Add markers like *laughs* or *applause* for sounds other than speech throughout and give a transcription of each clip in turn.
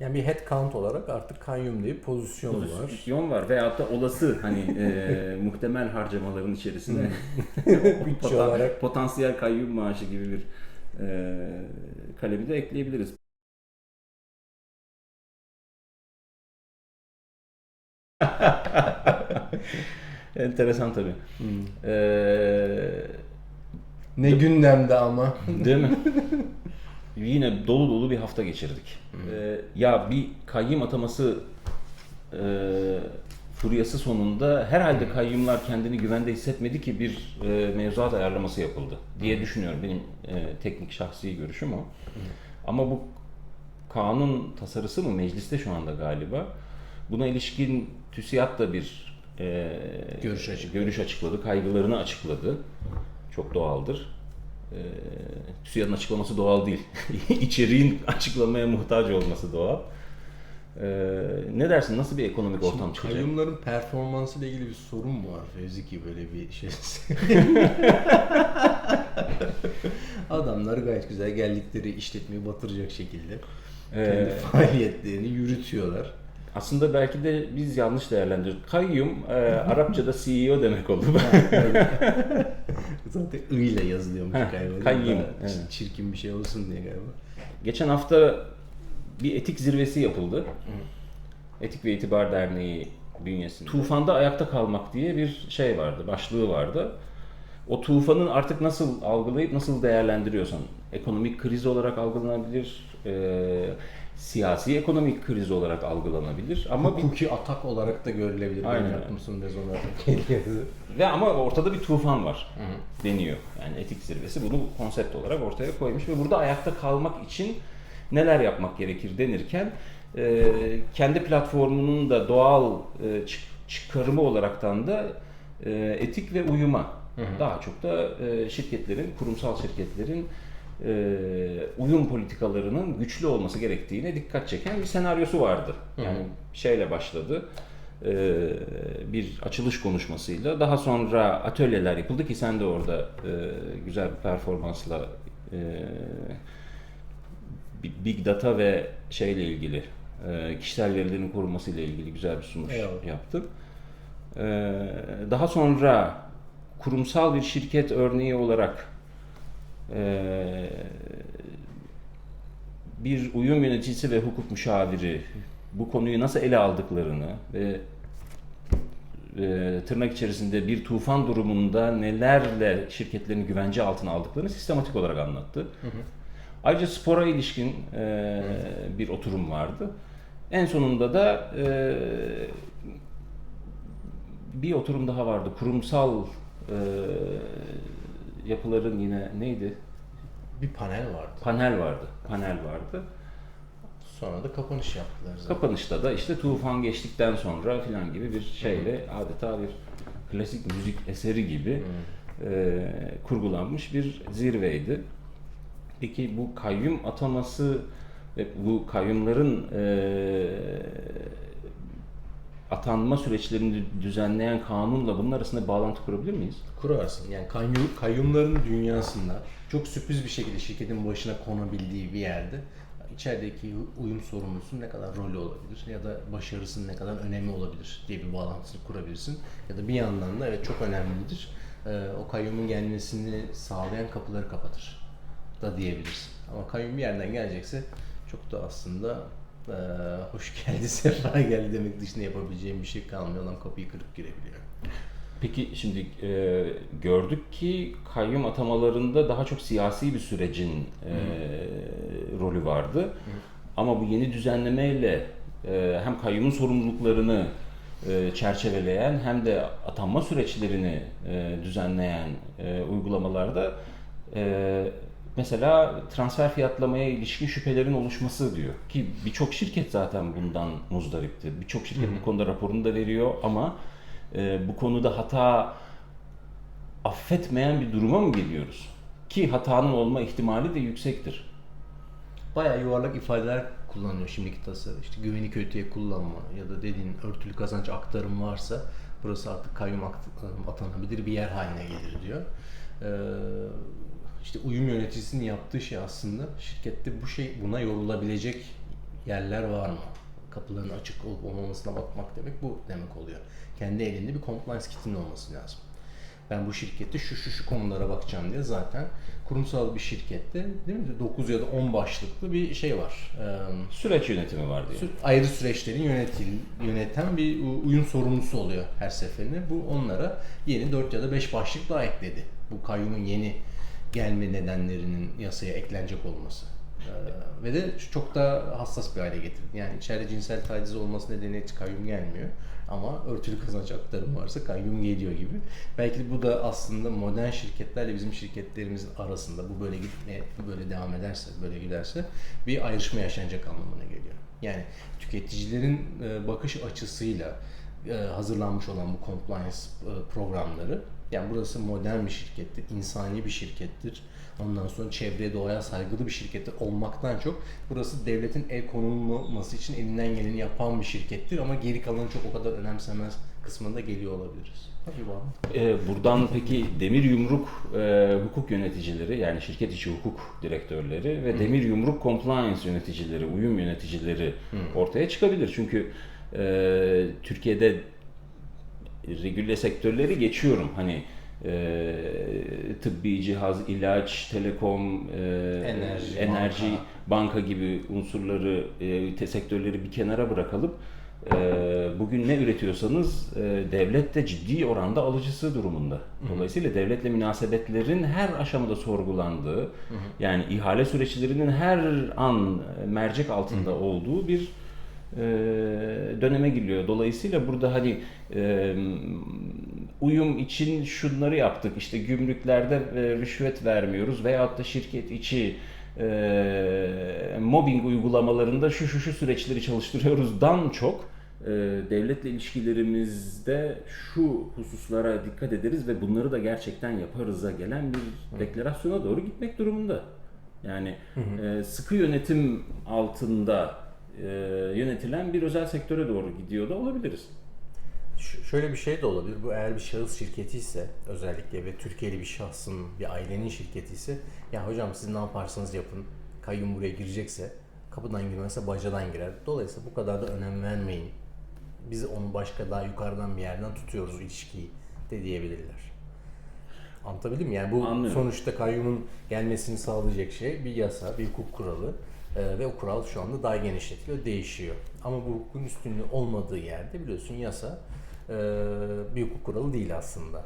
Yani bir head count olarak artık kayyum diye bir pozisyon var. pozisyon var veyahut da olası hani *laughs* e, muhtemel harcamaların içerisine *laughs* Bütçe potan- olarak. potansiyel kayyum maaşı gibi bir e, kalemi de ekleyebiliriz. *laughs* Enteresan tabii. Ee, Ne gündemde ama. Değil mi? Yine dolu dolu bir hafta geçirdik. Ee, ya bir kayyum ataması e, furyası sonunda herhalde kayyumlar kendini güvende hissetmedi ki bir e, mevzuat ayarlaması yapıldı diye düşünüyorum. Benim e, teknik şahsi görüşüm o. Ama bu kanun tasarısı mı mecliste şu anda galiba. Buna ilişkin TÜSİAD da bir e, Görüş açıkladı. görüş açıkladı, kaygılarını açıkladı. Çok doğaldır. E, TÜSİAD'ın açıklaması doğal değil. *laughs* İçeriğin açıklamaya muhtaç olması doğal. E, ne dersin? Nasıl bir ekonomik ortam Şimdi çıkacak? kayyumların performansı ile ilgili bir sorun mu var Fevzi ki böyle bir şey? *laughs* Adamlar gayet güzel geldikleri işletmeyi batıracak şekilde kendi Ee, faaliyetlerini yürütüyorlar. aslında belki de biz yanlış değerlendirdik. Kayyum e, Arapçada CEO demek oldu. *laughs* Zaten I ile yazılıyormuş Heh, galiba. kayyum, Daha evet. Çirkin bir şey olsun diye galiba. Geçen hafta bir etik zirvesi yapıldı. Etik ve İtibar Derneği bünyesinde. Tufanda ayakta kalmak diye bir şey vardı, başlığı vardı. O tufanın artık nasıl algılayıp nasıl değerlendiriyorsan, ekonomik kriz olarak algılanabilir, e, siyasi ekonomik kriz olarak algılanabilir ama bir, Hukuki atak olarak da görülebilir. Aynen Benim öyle. aklım sonunda olarak geliyor. ve ama ortada bir tufan var deniyor. Yani etik zirvesi bunu konsept olarak ortaya koymuş ve burada ayakta kalmak için neler yapmak gerekir denirken e, kendi platformunun da doğal e, çık- çıkarımı olaraktan da e, etik ve uyuma daha çok da e, şirketlerin, kurumsal şirketlerin uyum politikalarının güçlü olması gerektiğine dikkat çeken bir senaryosu vardı. Yani şeyle başladı. e, bir açılış konuşmasıyla daha sonra atölyeler yapıldı ki sen de orada e, güzel bir performansla e, Big- Data ve şeyle ilgili e, kişisel verilerin korunması ile ilgili güzel bir sunuş Eyvallah. yaptın. E, Daha sonra kurumsal bir şirket örneği olarak e, bir uyum yöneticisi ve hukuk müşaviri bu konuyu nasıl ele aldıklarını ve e, tırnak içerisinde bir tufan durumunda nelerle şirketlerin güvence altına aldıklarını sistematik olarak anlattı. Ayrıca spora ilişkin e, bir oturum vardı. En sonunda da e, bir oturum daha vardı. Kurumsal e, yapıların yine neydi? Bir panel vardı. Panel vardı. Panel vardı. Sonra da kapanış yaptılar zaten. Kapanışta da işte tufan geçtikten sonra filan gibi bir şeyle adeta bir klasik müzik eseri gibi e, kurgulanmış bir zirveydi. Peki bu kayyum ataması ve bu kayyumların e, atanma süreçlerini düzenleyen kanunla bunun arasında bağlantı kurabilir miyiz? Kurarsın. Yani kayyum, kayyumların dünyasında çok sürpriz bir şekilde şirketin başına konabildiği bir yerde içerideki uyum sorumlusu ne kadar rolü olabilir ya da başarısının ne kadar önemi olabilir diye bir bağlantısını kurabilirsin. Ya da bir yandan da evet çok önemlidir. O kayyumun gelmesini sağlayan kapıları kapatır da diyebilirsin. Ama kayyum bir yerden gelecekse çok da aslında eee, hoş geldi, *laughs* sefa geldi demek dışında yapabileceğim bir şey kalmıyor. Adam kapıyı kırıp girebiliyor. Peki şimdi e, gördük ki kayyum atamalarında daha çok siyasi bir sürecin e, rolü vardı. Ama bu yeni düzenlemeyle e, hem kayyumun sorumluluklarını e, çerçeveleyen hem de atanma süreçlerini e, düzenleyen e, uygulamalarda e, mesela transfer fiyatlamaya ilişkin şüphelerin oluşması diyor. Ki birçok şirket zaten bundan muzdaripti. Birçok şirket bu konuda raporunu da veriyor ama e, bu konuda hata affetmeyen bir duruma mı geliyoruz? Ki hatanın olma ihtimali de yüksektir. Bayağı yuvarlak ifadeler kullanıyor şimdiki tasarı. İşte güveni kötüye kullanma ya da dediğin örtülü kazanç aktarım varsa burası artık kayyum akt- atanabilir bir yer haline gelir diyor. Ee, işte uyum yöneticisinin yaptığı şey aslında şirkette bu şey buna yorulabilecek yerler var mı? Kapıların açık olup olmamasına bakmak demek bu demek oluyor. Kendi elinde bir compliance kitin olması lazım. Ben bu şirkette şu şu şu konulara bakacağım diye zaten kurumsal bir şirkette değil mi? 9 ya da 10 başlıklı bir şey var. Ee, Süreç yönetimi var diye. Ayrı süreçlerin yönetil, yöneten bir uyum sorumlusu oluyor her seferinde. Bu onlara yeni 4 ya da 5 başlık daha ekledi. Bu kayyumun yeni gelme nedenlerinin yasaya eklenecek olması. Ee, ve de çok da hassas bir hale getirdi. Yani içeride cinsel taciz olması nedeniyle kayyum gelmiyor. Ama örtülü kazanç aktarımı varsa kayyum geliyor gibi. Belki de bu da aslında modern şirketlerle bizim şirketlerimizin arasında bu böyle gitmeye, bu böyle devam ederse, böyle giderse bir ayrışma yaşanacak anlamına geliyor. Yani tüketicilerin e, bakış açısıyla e, hazırlanmış olan bu compliance e, programları yani burası modern bir şirkettir, insani bir şirkettir. Ondan sonra çevreye, doğaya saygılı bir şirkettir olmaktan çok burası devletin el konulması için elinden geleni yapan bir şirkettir ama geri kalanı çok o kadar önemsemez kısmında geliyor olabiliriz. Ee, buradan peki demir yumruk e, hukuk yöneticileri yani şirket içi hukuk direktörleri ve demir yumruk compliance yöneticileri, uyum yöneticileri ortaya çıkabilir. Çünkü e, Türkiye'de regüle sektörleri geçiyorum. Hani e, tıbbi cihaz, ilaç, telekom, e, Enerji, enerji banka. banka. gibi unsurları, e, te- sektörleri bir kenara bırakalım. E, bugün ne üretiyorsanız e, devlet de ciddi oranda alıcısı durumunda. Dolayısıyla devletle münasebetlerin her aşamada sorgulandığı, yani ihale süreçlerinin her an mercek altında olduğu bir döneme giriyor. Dolayısıyla burada hani e, uyum için şunları yaptık. İşte gümrüklerde e, rüşvet vermiyoruz veyahut da şirket içi e, mobbing uygulamalarında şu şu şu süreçleri çalıştırıyoruzdan çok e, devletle ilişkilerimizde şu hususlara dikkat ederiz ve bunları da gerçekten yaparız'a gelen bir deklarasyona doğru gitmek durumunda. Yani e, sıkı yönetim altında e, yönetilen bir özel sektöre doğru gidiyor da olabiliriz. Ş- Şöyle bir şey de olabilir. Bu eğer bir şahıs şirketi ise özellikle ve Türkiye'li bir şahsın, bir ailenin şirketi ise ya hocam siz ne yaparsanız yapın kayyum buraya girecekse kapıdan girmezse bacadan girer. Dolayısıyla bu kadar da önem vermeyin. Biz onu başka daha yukarıdan bir yerden tutuyoruz ilişkiyi de diyebilirler. Anlatabildim mi? Yani bu Anlıyorum. sonuçta kayyumun gelmesini sağlayacak şey bir yasa, bir hukuk kuralı. Ee, ve o kural şu anda daha genişletiliyor, değişiyor. Ama bu hukukun üstünlüğü olmadığı yerde biliyorsun yasa e, bir hukuk kuralı değil aslında.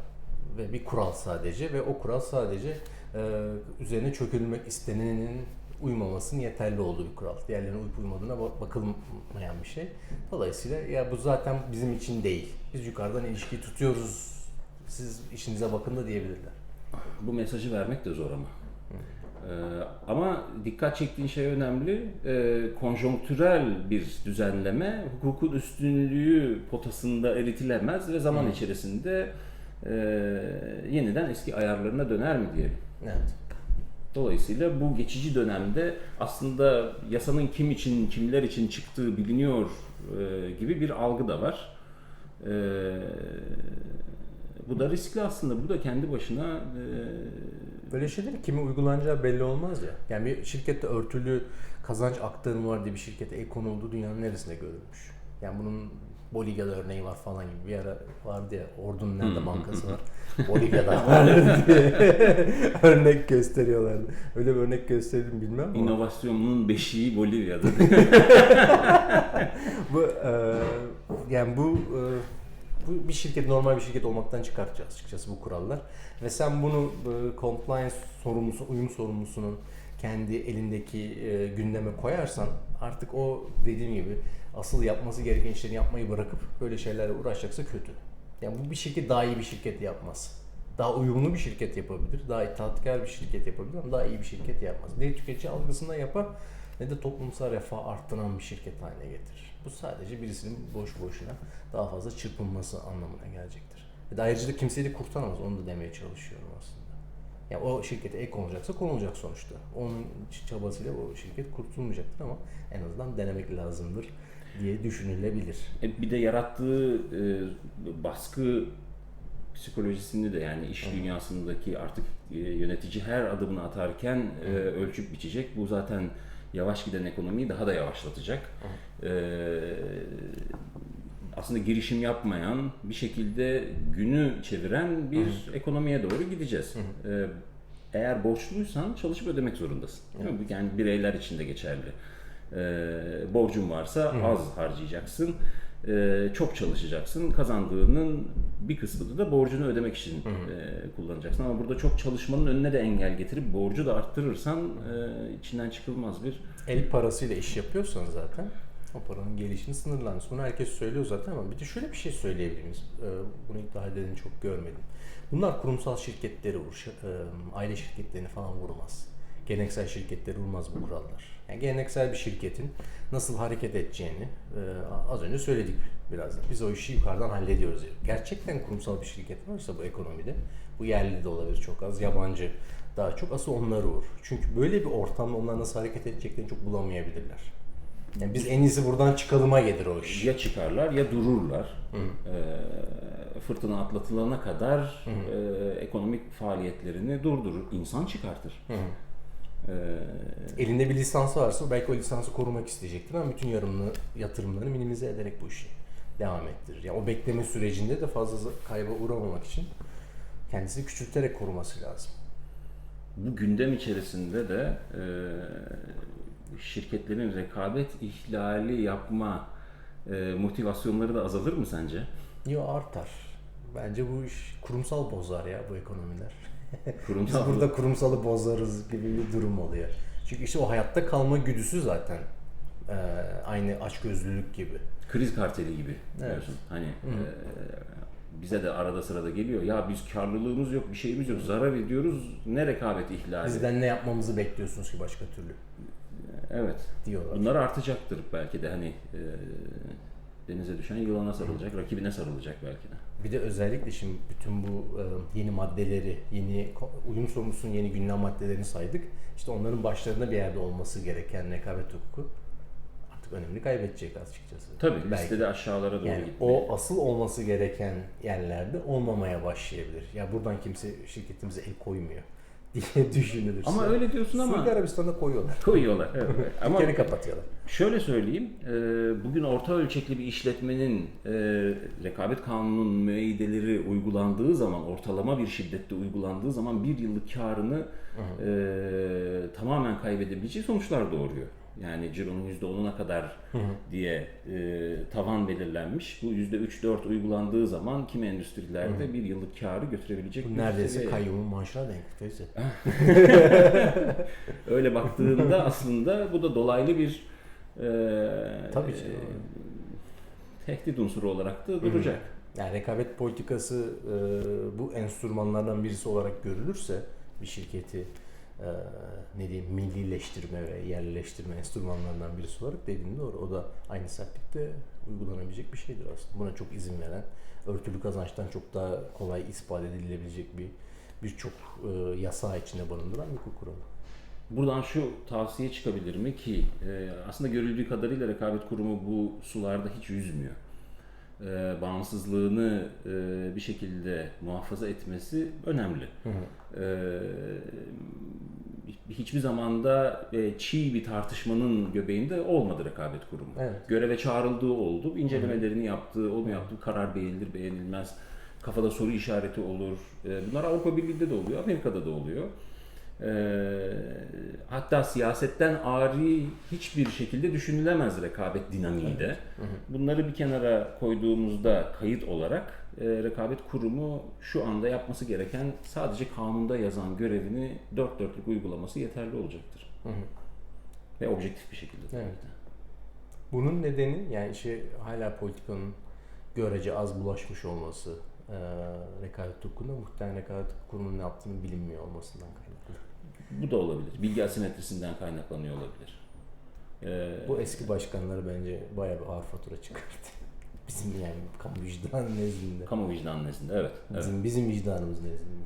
Ve bir kural sadece ve o kural sadece e, üzerine çökülmek istenenin uymamasının yeterli olduğu bir kural. Diğerlerine uyup uymadığına bak- bakılmayan bir şey. Dolayısıyla ya bu zaten bizim için değil. Biz yukarıdan ilişkiyi tutuyoruz. Siz işinize bakın da diyebilirler. Bu mesajı vermek de zor ama. Ee, ama dikkat çektiğin şey önemli. Ee, konjonktürel bir düzenleme hukukun üstünlüğü potasında eritilemez ve zaman içerisinde e, yeniden eski ayarlarına döner mi diyelim. Evet. Dolayısıyla bu geçici dönemde aslında yasanın kim için, kimler için çıktığı biliniyor e, gibi bir algı da var. E, bu da riskli aslında. Bu da kendi başına e, Böyle şeyler kimi uygulanacağı belli olmaz ya. Yani bir şirkette örtülü kazanç aktarımı var diye bir şirkete el konulduğu dünyanın neresinde görülmüş? Yani bunun Bolivya'da örneği var falan gibi bir ara vardı ya Ordu'nun nerede bankası var *laughs* Bolivya'da *laughs* var diye *laughs* örnek gösteriyorlardı. Öyle bir örnek gösterelim bilmem ama inovasyonun beşiği Bolivya'da. bu e, yani bu e, bu bir şirket normal bir şirket olmaktan çıkartacağız açıkçası bu kurallar. Ve sen bunu e, compliance sorumlusu, uyum sorumlusunun kendi elindeki e, gündeme koyarsan artık o dediğim gibi asıl yapması gereken işleri yapmayı bırakıp böyle şeylerle uğraşacaksa kötü. Yani bu bir şirket daha iyi bir şirket yapmaz. Daha uyumlu bir şirket yapabilir, daha itaatkar bir şirket yapabilir ama daha iyi bir şirket yapmaz. Ne tüketici algısında yapar ne de toplumsal refah arttıran bir şirket haline getirir. Bu sadece birisinin boş boşuna daha fazla çırpınması anlamına gelecektir. Ve ayrıca da kimseyi de kurtaramaz, onu da demeye çalışıyorum aslında. Ya o şirkete ek konulacaksa konulacak sonuçta. Onun çabasıyla o şirket kurtulmayacaktır ama en azından denemek lazımdır diye düşünülebilir. E, bir de yarattığı e, baskı psikolojisini de yani iş dünyasındaki artık e, yönetici her adımını atarken e, ölçüp biçecek. Bu zaten yavaş giden ekonomiyi daha da yavaşlatacak. Ee, aslında girişim yapmayan, bir şekilde günü çeviren bir ekonomiye doğru gideceğiz. Ee, eğer borçluysan çalışıp ödemek zorundasın. Değil mi? Yani bireyler için de geçerli. Ee, borcun varsa az harcayacaksın, ee, çok çalışacaksın. Kazandığının bir kısmını da borcunu ödemek için e, kullanacaksın. Ama burada çok çalışmanın önüne de engel getirip borcu da arttırırsan e, içinden çıkılmaz bir El parasıyla iş yapıyorsan zaten o paranın gelişini sınırlansın. Bunu herkes söylüyor zaten ama bir de şöyle bir şey söyleyebilir miyiz? Bunu iddia edeni çok görmedim. Bunlar kurumsal şirketleri vurur, e, aile şirketlerini falan vurmaz. Geleneksel şirketleri vurmaz bu kurallar. Yani geleneksel bir şirketin nasıl hareket edeceğini e, az önce söyledik biraz da. Biz o işi yukarıdan hallediyoruz. Gerçekten kurumsal bir şirket varsa bu ekonomide, bu yerli de olabilir çok az, yabancı daha çok asıl onları vurur. Çünkü böyle bir ortamda onlar nasıl hareket edeceklerini çok bulamayabilirler. Yani biz en iyisi buradan çıkalıma gelir o iş. ya çıkarlar ya dururlar. Ee, fırtına atlatılana kadar e, ekonomik faaliyetlerini durdurur. İnsan çıkartır. Ee, Elinde bir lisansı varsa belki o lisansı korumak isteyecektir ama bütün yarımlı yatırımlarını minimize ederek bu işi devam ettirir. Yani o bekleme sürecinde de fazla kayba uğramamak için kendisini küçülterek koruması lazım. bu gündem içerisinde de e, şirketlerin rekabet ihlali yapma e, motivasyonları da azalır mı sence? Yo artar. Bence bu iş kurumsal bozar ya bu ekonomiler. *laughs* Kurumsal Biz burada kurumsalı bozarız gibi bir durum oluyor. Çünkü işte o hayatta kalma güdüsü zaten e, aynı açgözlülük gibi. kriz karteli gibi Evet. diyorsun. Hani e, bize de arada sırada geliyor. Ya biz karlılığımız yok, bir şeyimiz yok. Zarar ediyoruz. Ne rekabet ihlali? Bizden ne yapmamızı bekliyorsunuz ki başka türlü Evet. diyorlar. Bunlar artacaktır belki de hani e, denize düşen yılana sarılacak, rakibine sarılacak belki de. Bir de özellikle şimdi bütün bu e, yeni maddeleri, yeni uyum sorumlusunun yeni gündem maddelerini saydık. İşte onların başlarında bir yerde olması gereken rekabet hukuku artık önemli kaybedecek açıkçası. Tabii Belki. listede aşağılara doğru Yani gitmeye. o asıl olması gereken yerlerde olmamaya başlayabilir. Ya buradan kimse şirketimize el koymuyor diye düşünülürse. Ama öyle diyorsun ama Suudi Arabistan'da koyuyorlar. *laughs* koyuyorlar. Evet, evet. Ama Dükkanı kapatıyorlar. şöyle söyleyeyim, e, bugün orta ölçekli bir işletmenin e, rekabet kanununun müeyyideleri uygulandığı zaman, ortalama bir şiddette uygulandığı zaman bir yıllık karını e, tamamen kaybedebileceği sonuçlar doğuruyor. Yani cironun %10'una kadar diye e, tavan belirlenmiş. Bu %3-4 uygulandığı zaman kimi endüstrilerde bir yıllık karı götürebilecek Bu neredeyse kayyumun maaşına denk teyze. *laughs* Öyle baktığında *laughs* aslında bu da dolaylı bir e, Tabii ki. tehdit unsuru olarak da duracak. Yani rekabet politikası e, bu enstrümanlardan birisi olarak görülürse bir şirketi e, ne diyeyim millileştirme ve yerleştirme enstrümanlarından birisi olarak dediğin doğru. O da aynı sertlikte uygulanabilecek bir şeydir aslında. Buna çok izin veren, örtülü kazançtan çok daha kolay ispat edilebilecek bir birçok e, yasa içinde barındıran bir hukuk kuralı. Buradan şu tavsiye çıkabilir mi ki e, aslında görüldüğü kadarıyla rekabet kurumu bu sularda hiç yüzmüyor. E, bağımsızlığını e, bir şekilde muhafaza etmesi önemli. E, hiçbir zamanda e, çiğ bir tartışmanın göbeğinde olmadı rekabet kurumu. Evet. Göreve çağrıldığı oldu, incelemelerini yaptığı, onu yaptığı karar beğenilir beğenilmez, kafada soru işareti olur. E, bunlar Avrupa Birliği'nde de oluyor, Amerika'da da oluyor. E, hatta siyasetten ari hiçbir şekilde düşünülemez rekabet dinamiği de. Bunları bir kenara koyduğumuzda kayıt olarak e, rekabet kurumu şu anda yapması gereken sadece kanunda yazan görevini dört dörtlük uygulaması yeterli olacaktır. Ve objektif bir şekilde. Evet. Bunun nedeni yani işe hala politikanın görece az bulaşmış olması, e, rekabet hukukunda muhtemelen rekabet hukukunun ne yaptığını bilinmiyor olmasından kaynaklı. Bu da olabilir. Bilgi asimetrisinden kaynaklanıyor olabilir. E, Bu eski başkanları bence bayağı bir ağır fatura çıkarttı. *laughs* Bizim yani kamu vicdanı nezdinde. kamu vicdanı nezdinde evet. evet. Bizim, bizim vicdanımız nezdinde.